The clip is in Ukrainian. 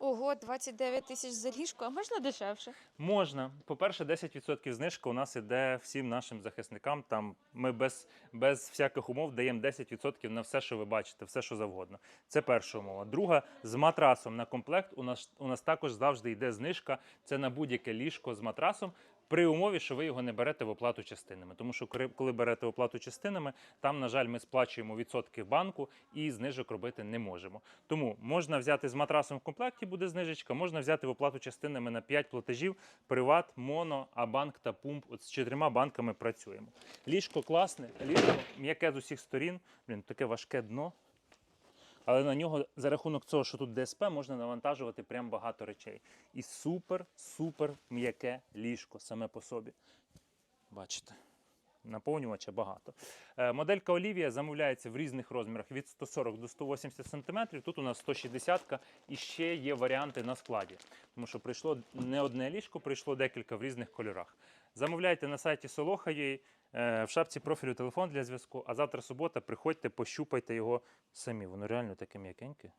Ого, 29 тисяч за ліжко, а можна дешевше? Можна. По-перше, 10% знижка у нас іде всім нашим захисникам. Там ми без, без всяких умов даємо 10% на все, що ви бачите, все, що завгодно. Це перша умова. Друга, з матрасом на комплект у нас, у нас також завжди йде знижка. Це на будь-яке ліжко з матрасом. При умові, що ви його не берете в оплату частинами. Тому що коли- берете в оплату частинами, там, на жаль, ми сплачуємо відсотки банку і знижок робити не можемо. Тому можна взяти з матрасом в комплекті, буде знижечка, можна взяти в оплату частинами на 5 платежів. Приват, моно, Абанк та Пумп. От з чотирма банками працюємо. Ліжко класне, ліжко м'яке з усіх сторін. Блін, таке важке дно. Але на нього за рахунок цього, що тут ДСП, можна навантажувати прям багато речей. І супер, супер м'яке ліжко саме по собі. Бачите, наповнювача багато. Е, Моделька Олівія замовляється в різних розмірах від 140 до 180 см. Тут у нас 160 і ще є варіанти на складі. Тому що прийшло не одне ліжко, прийшло декілька в різних кольорах. Замовляйте на сайті Soloha.ua, е, в шапці профілю телефон для зв'язку. А завтра субота, приходьте, пощупайте його самі. Воно реально таке м'якеньке.